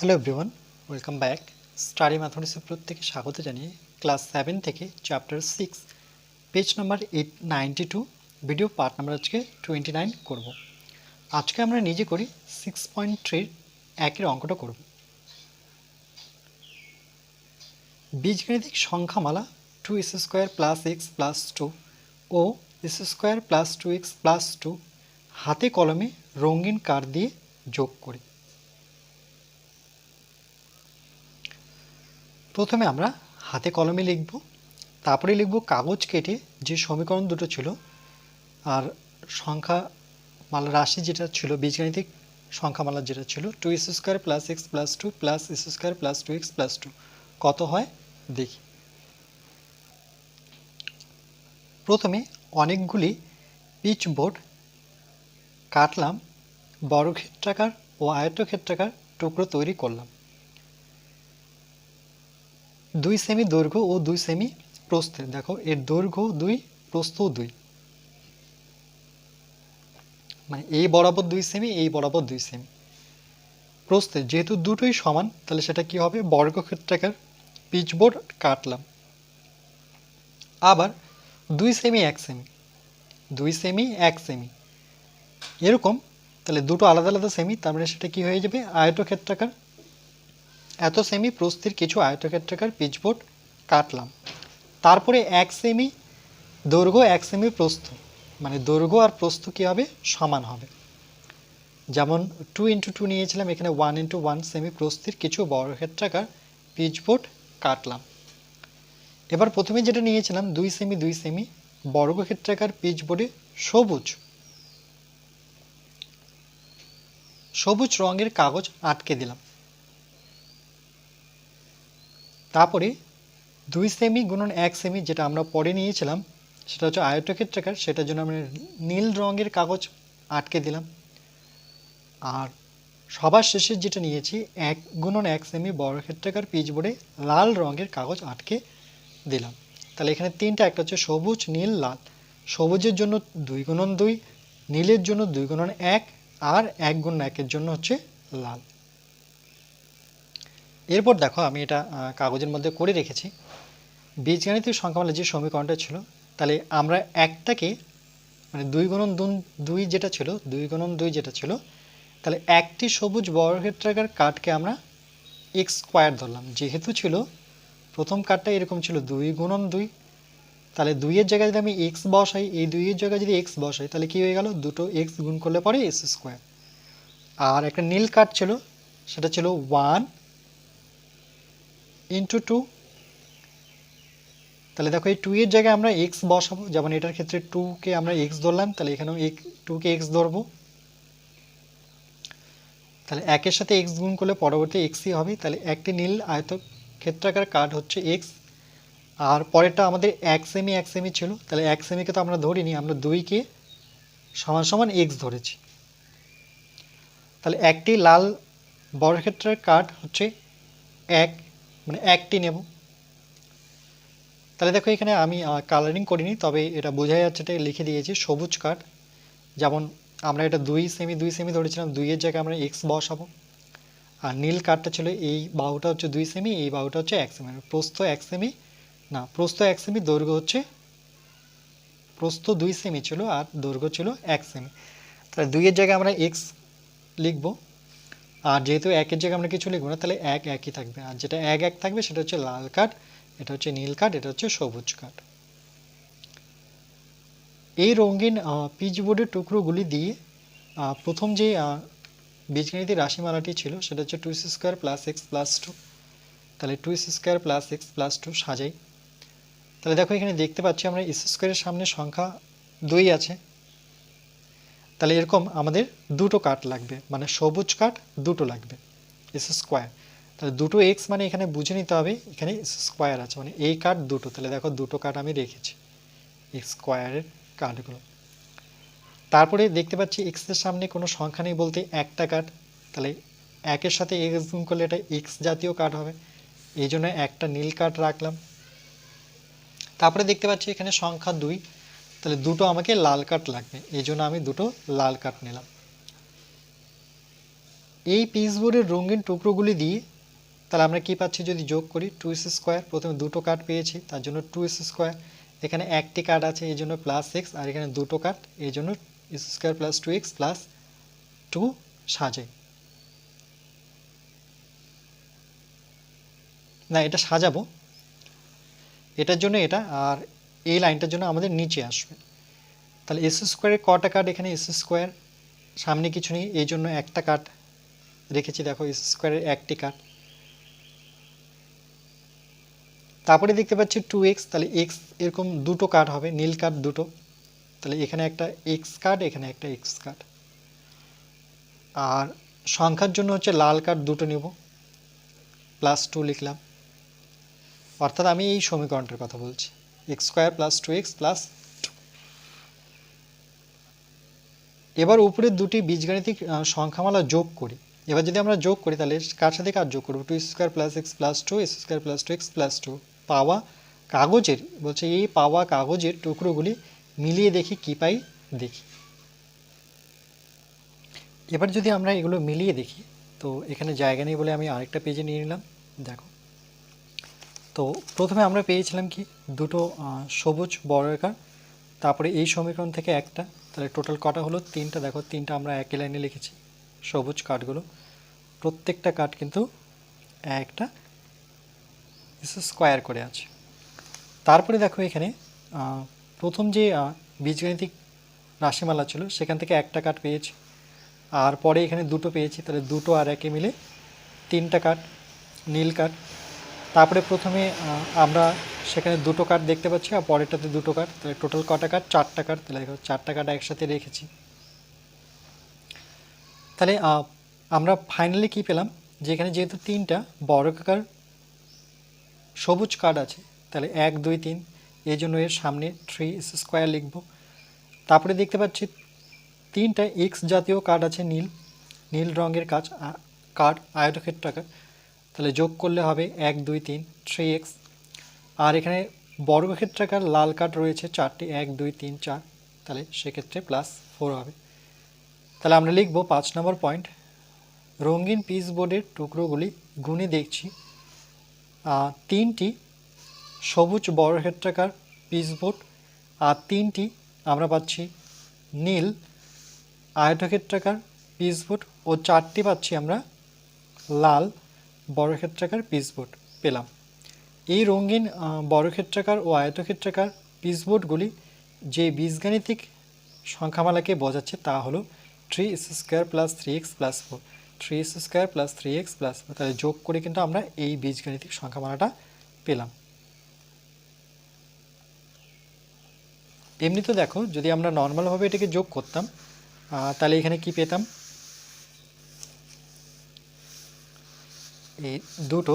Hello everyone welcome back study ম্যাথমেটিক্সের প্রত্যেকে স্বাগত জানিয়ে ক্লাস সেভেন থেকে chapter six page number eight ninety two video part number আজকে twenty nine করব। আজকে আমরা নিজে করি সিক্স পয়েন্ট থ্রির একের অঙ্কটা করব। বীজগণিতিক সংখ্যামালা two S square plus X plus two ও S square plus two X plus two হাতে কলমে রঙিন কার দিয়ে যোগ করি। প্রথমে আমরা হাতে কলমে লিখব, তারপরে লিখব কাগজ কেটে যে সমীকরণ দুটো ছিল, আর সংখ্যা মালা রাশি যেটা ছিল, বীজগাণিতিক সংখ্যামালা যেটা ছিল two S square plus X plus two plus S square plus two X plus two কত হয়? দেখি। প্রথমে অনেকগুলি পিচ বোর্ড কাটলাম, বর্গক্ষেত্রাকার ও আয়তক্ষেত্রাকার টুকরো তৈরি করলাম। দুই সেমি দৈর্ঘ্য ও দুই সেমি প্রস্থে। দেখো, এর দৈর্ঘ্য দুই, প্রস্থ দুই। মানে এই বরাবর দুই সেমি এই বরাবর দুই সেমি প্রস্থে যেহেতু দুটোই সমান, তাহলে সেটা কি হবে? বর্গক্ষেত্রাকার পিচবোর্ড কাটলাম। আবার দুই সেমি এক সেমি দুই সেমি এক সেমি এরকম, তাহলে দুটো আলাদা আলাদা সেমি তার মানে সেটা কি হয়ে যাবে? আয়তক্ষেত্রাকার এত সেমি প্রস্থির কিছু আয়তক্ষেত্রাকার পিচবোর্ড কাটলাম। তারপরে এক সেমি দৈর্ঘ্য, এক সেমি প্রস্থ। মানে দৈর্ঘ্য আর প্রস্থ কী হবে? সমান হবে। যেমন টু ইন্টু টু নিয়েছিলাম, এখানে ওয়ান ইন্টু ওয়ান সেমি প্রস্থির কিছু বর্গক্ষেত্রাকার পিচবোর্ড কাটলাম। এবার প্রথমে যেটা নিয়েছিলাম, দুই সেমি দুই সেমি বর্গক্ষেত্রাকার পিচবোর্ডে সবুজ। সবুজ রঙের কাগজ আটকে দিলাম। তারপরে দুই সেমি গুণন এক সেমি যেটা আমরা পরে নিয়েছিলাম, সেটা হচ্ছে আয়তক্ষেত্রাকার, সেটার জন্য আমরা নীল রঙের কাগজ আটকে দিলাম। আর সবার শেষে যেটা নিয়েছি, এক গুণন এক সেমি বর্গক্ষেত্রাকার পিচবোর্ডে লাল রঙের কাগজ আটকে দিলাম। তাহলে এখানে তিনটা, একটা হচ্ছে সবুজ, নীল, লাল। সবুজের জন্য দুই গুণন দুই, নীলের জন্য দুই গুণন এক, আর এক গুণন একের জন্য হচ্ছে লাল। এরপর দেখো আমি এটা কাগজের মধ্যে করে রেখেছি। বীজগাণিতিক সংখ্যামালা যে সমীকরণটা ছিল, তাহলে আমরা একটাকে মানে দুই গুণন দুই যেটা ছিল, দুই গুণন দুই যেটা ছিল, তাহলে একটি সবুজ বর্গক্ষেত্রাকার কাঠকে আমরা এক্স স্কোয়ার ধরলাম। যেহেতু ছিল, প্রথম কাঠটা এরকম ছিল দুই গুণন দুই, তাহলে দুইয়ের জায়গায় যদি আমি এক্স বসাই, এই দুইয়ের জায়গায় যদি এক্স বসাই, তাহলে কী হয়ে গেল? দুটো এক্স গুণ করলে পরে এক্স স্কোয়ার। আর একটা নীল কাঠ ছিল, সেটা ছিল ওয়ান ইন্টু টু তাহলে দেখো এই টু এর জায়গায় আমরা এক্স বসাবো, যেমন এটার ক্ষেত্রে টুকে আমরা এক্স ধরলাম, তাহলে এখানেও এক টুকে এক্স ধরবো। তাহলে একের সাথে এক্স গুণ করলে পরবর্তী এক্সই হবে। তাহলে একটি নীল আয়ত ক্ষেত্রাকার কার্ড হচ্ছে এক্স আর পরেরটা আমাদের এক সেমি এক সেমি ছিল। তাহলে এক সেমিকে তো আমরা ধরিনি, আমরা দুইকে সমান সমান এক্স ধরেছি। তাহলে একটি লাল বর্গক্ষেত্রের কার্ড হচ্ছে এক মানে একটি নেব। তাহলে দেখো এখানে আমি কালারিং করিনি, তবে এটা বোঝা যাচ্ছে এটা লিখে দিয়েছি, সবুজ কাঠ যেমন আমরা এটা দুই সেমি দুই সেমি ধরেছিলাম দুইয়ের জায়গায় আমরা এক্স বসাবো। আর নীল কাঠটা ছিল এই বাহুটা হচ্ছে দুই সেমি এই বাহুটা হচ্ছে এক সেমি প্রস্থ এক সেমি না, প্রস্থ এক সেমি দৈর্ঘ্য হচ্ছে, প্রস্থ দুই সেমি ছিল আর দৈর্ঘ্য ছিল এক সেমি তাহলে দুইয়ের জায়গায় আমরা এক্স লিখব। আর যেহেতু একের জায়গায় আমরা কিছু লিখব না, তাহলে এক একই থাকবে। আর যেটা এক এক থাকবে, সেটা হচ্ছে লাল কাঠ এটা হচ্ছে নীল কাঠ এটা হচ্ছে সবুজ কাঠ এই রঙিন পিচবোর্ডের টুকরোগুলি দিয়ে প্রথম যে বীজগণিতের রাশিমালাটি ছিল, সেটা হচ্ছে two square plus X plus two. তাহলে two square plus X plus two সাজাই। তাহলে দেখো এখানে দেখতে পাচ্ছি আমরা এস স্কোয়ারের সামনে সংখ্যা দুই আছে। তাহলে এরকম আমাদের দুটো কাঠ লাগবে মানে সবুজ কাঠ দুটো লাগবে এস স্কোয়ার তাহলে দুটো এক্স মানে এখানে বুঝে নিতে হবে, এখানে স্কোয়ার আছে মানে এই কাঠ দুটো। তাহলে দেখো দুটো কাঠ আমি রেখেছি এক্স স্কোয়ারের কাঠগুলো তারপরে দেখতে পাচ্ছি এক্সের সামনে কোনো সংখ্যা নেই বলতে একটা কাঠ তাহলে একের সাথে এক্স গুণ করলে এটা এক্স জাতীয় কাঠ হবে, এই জন্য একটা নীল কাঠ রাখলাম। তারপরে দেখতে পাচ্ছি এখানে সংখ্যা দুই। তাহলে দুটো আমাকে লাল কাঠ লাগবে, এই জন্য আমি দুটো লাল কাঠ নিলাম। এই পিসবোর্ডের রঙিন টুকরোগুলি দিয়ে তাহলে আমরা কি পাচ্ছি যদি যোগ করি? টু এস স্কোয়ার প্রথমে দুটো কার্ড পেয়েছি, তার জন্য টু এস স্কোয়ার এখানে একটি কার্ড আছে, এই জন্য প্লাস এক্স আর এখানে দুটো কার্ড এই জন্য S square plus two X plus two সাজে। না, এটা সাজাবো। এটার জন্য এটা, আর এই লাইনটার জন্য আমাদের নিচে আসবে। তাহলে এস স্কোয়ারের কটা কার্ড এখানে এস স্কোয়ার সামনে কিছু নেই, এই জন্য একটা কার্ড রেখেছি, দেখো এস স্কোয়ারের একটি কার্ড তারপরে দেখতে পাচ্ছি টু এক্স তাহলে এক্স এরকম দুটো কার্ড হবে, নীল কার্ড দুটো। তাহলে এখানে একটা এক্স কার্ড এখানে একটা এক্স কার্ড আর সংখ্যার জন্য হচ্ছে লাল কার্ড দুটো নেব প্লাস টু লিখলাম। অর্থাৎ আমি এই সমীকরণটার কথা বলছি। X square plus two X plus এবার উপরের দুটি বীজগাণিতিক সংখ্যামালা যোগ করি। এবার যদি আমরা যোগ করি, তাহলে কার সাথে কার যোগ করব? Two square plus X plus two S square plus two X plus two পাওয়া কাগজের, বলছে এই পাওয়া কাগজের টুকরোগুলি মিলিয়ে দেখি, কি পাই? দেখি। এবার যদি আমরা এগুলো মিলিয়ে দেখি, তো এখানে জায়গা নেই বলে আমি আরেকটা পেজে নিয়ে নিলাম। দেখো। তো প্রথমে আমরা পেয়েছিলাম কি? দুটো সবুজ বর্গাকার তারপরে এই সমীকরণ থেকে একটা। তাহলে টোটাল কটা হলো? তিনটা। দেখো, তিনটা আমরা একই লাইনে লিখেছি। সবুজ কাঠগুলো। প্রত্যেকটা কাঠ কিন্তু একটা স্কোয়ার করে আছে। তারপরে দেখো এখানে প্রথম যে বীজগাণিতিক রাশিমালা ছিল, সেখান থেকে একটা কাঠ পেয়েছি। আর পরে এখানে দুটো পেয়েছি। তাহলে দুটো আর একে মিলে তিনটা কাঠ, নীল কাঠ। তারপরে প্রথমে আমরা সেখানে দুটো কাঠ দেখতে পাচ্ছি আর পরেরটাতে দুটো কাঠ তাহলে টোটাল কটা কার্ড? চারটা কাঠ তাহলে দেখো, চারটা কাঠ একসাথে রেখেছি। তাহলে আমরা ফাইনালি কি পেলাম? যে এখানে যেহেতু তিনটা বর্গাকার সবুজ কার্ড আছে, তাহলে এক, দুই, তিন। এই জন্য এর সামনে থ্রি স্কোয়ার লিখব। তারপরে দেখতে পাচ্ছি তিনটা এক্স জাতীয় কার্ড আছে, নীল। নীল রঙের কাজ কার্ড, আয়তক্ষেত্রাকার। তাহলে যোগ করলে হবে এক, দুই, তিন থ্রি এক্স আর এখানে বর্গক্ষেত্রাকার লাল কাঠ রয়েছে চারটি, এক, দুই, তিন, চার। তাহলে সেক্ষেত্রে প্লাস ফোর হবে। তাহলে আমরা লিখব পাঁচ নম্বর পয়েন্ট রঙিন পিস বোর্ডের টুকরোগুলি গুণে দেখছি। তিনটি সবুজ বর্গক্ষেত্রাকার পিস বোর্ড আর তিনটি আমরা পাচ্ছি নীল আয়তক্ষেত্রাকার পিস বোর্ড ও চারটি পাচ্ছি আমরা লাল। বর্গক্ষেত্রাকার পিস বোর্ড পেলাম। এই রঙিন বর্গক্ষেত্রাকার ও আয়তক্ষেত্রাকার পিস বোর্ডগুলি যে বীজগাণিতিক সংখ্যামালাকে বোঝাচ্ছে তা হলো three S square plus three X plus four. Three S square plus three X plus four. তাহলে যোগ করে কিন্তু আমরা এই বীজগাণিতিক সংখ্যামালাটা পেলাম। এমনিতে দেখো, যদি আমরা নর্মালভাবে এটাকে যোগ করতাম তাহলে এখানে কি পেতাম? এই দুটো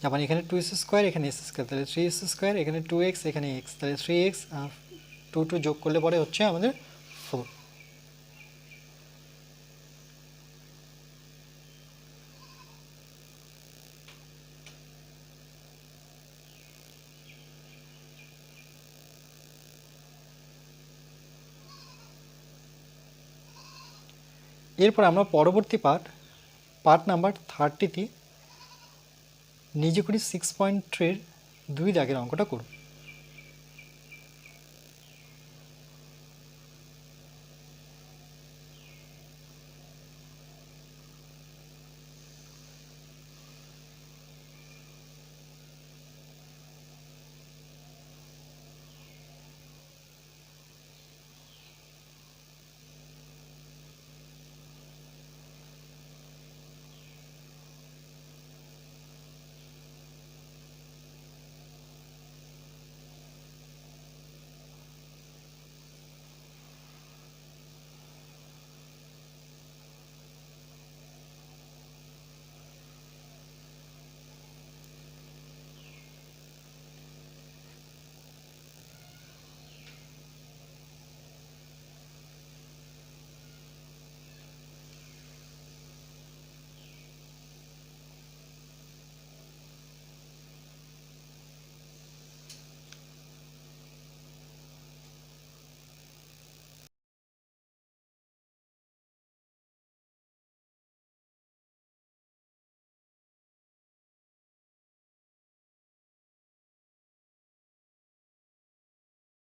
যেমন এখানে টু এস স্কোয়ার এখানে এস স্কোয়ার তাহলে থ্রি এস স্কোয়ার এখানে টু এক্স এখানে এক্স তাহলে থ্রি এক্স আর টু টু যোগ করলে পরে হচ্ছে আমাদের ফোর এরপর আমরা পরবর্তী পার্ট পার্ট নাম্বার থার্টিতে নিজে করি সিক্স পয়েন্ট থ্রির দুই দাগের অঙ্কটা করব